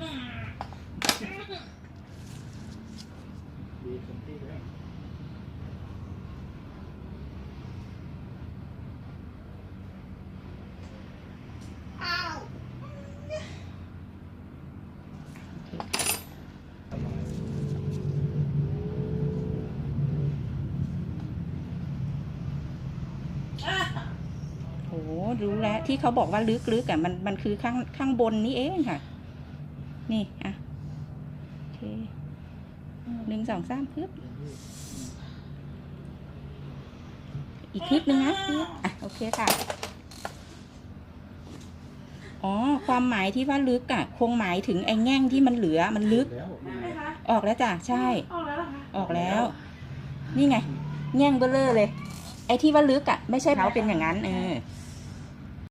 ดีสมที่แล้วโอ้รู้แล้วที่เขาบอกว่าลึกๆอะมันมันคือข้างข้างบนนี่เองค่ะ นี่ อะโอเคหนึ่งสองสามปึ๊บอีกนิดนึงนะปึ๊บอะ โอเคค่ะ อ๋อ ความหมายที่ว่าลึกอะ คงหมายถึงไอ้แง่งที่มันเหลือมันลึกแล้วไหมคะออกแล้วจ้ะ ใช่ ออกแล้วเหรอคะออกแล้ว นี่ไง แง่งเบลเลอร์เลย ไอ้ที่ว่าลึกอะ ไม่ใช่เขาเป็นอย่างนั้น เออ